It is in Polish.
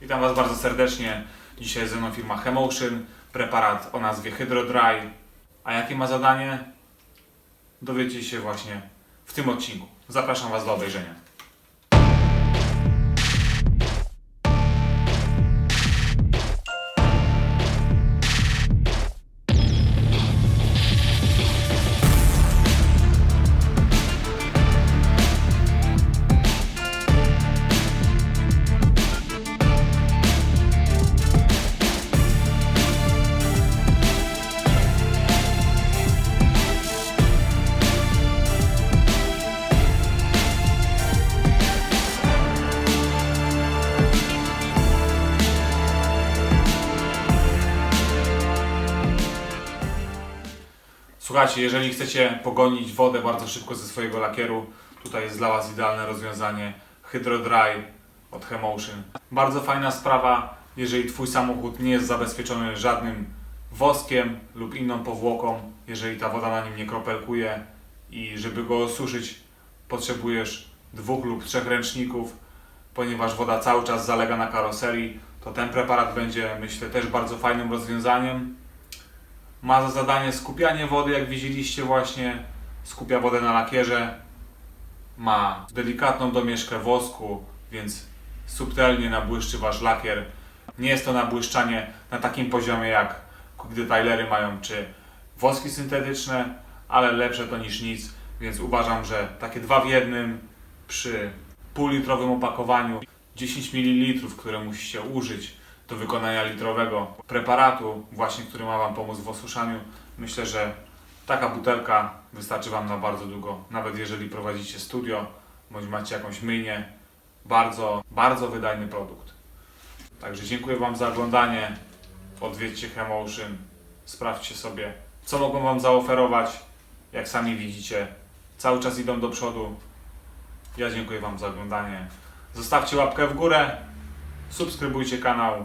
Witam Was bardzo serdecznie. Dzisiaj ze mną firma Hemotion, preparat o nazwie HydroDry. A jakie ma zadanie? Dowiecie się właśnie w tym odcinku. Zapraszam Was do obejrzenia. Słuchajcie, jeżeli chcecie pogonić wodę bardzo szybko ze swojego lakieru, tutaj jest dla Was idealne rozwiązanie HydroDry od Hemotion. Bardzo fajna sprawa, jeżeli Twój samochód nie jest zabezpieczony żadnym woskiem lub inną powłoką, jeżeli ta woda na nim nie kropelkuje i żeby go osuszyć potrzebujesz dwóch lub trzech ręczników, ponieważ woda cały czas zalega na karoserii, to ten preparat będzie myślę też bardzo fajnym rozwiązaniem. Ma za zadanie skupianie wody, jak widzieliście właśnie. Skupia wodę na lakierze. Ma delikatną domieszkę wosku, więc subtelnie nabłyszczy wasz lakier. Nie jest to nabłyszczanie na takim poziomie jak quick detailery mają, czy woski syntetyczne, ale lepsze to niż nic, więc uważam, że takie dwa w jednym przy półlitrowym opakowaniu 10 ml, które musicie użyć do wykonania litrowego preparatu, właśnie który ma Wam pomóc w osuszaniu. Myślę, że taka butelka wystarczy Wam na bardzo długo, nawet jeżeli prowadzicie studio, bądź macie jakąś myjnię. Bardzo, bardzo wydajny produkt. Także dziękuję Wam za oglądanie. Odwiedźcie Hemotion, sprawdźcie sobie, co mogą Wam zaoferować. Jak sami widzicie, cały czas idą do przodu. Ja dziękuję Wam za oglądanie. Zostawcie łapkę w górę, subskrybujcie kanał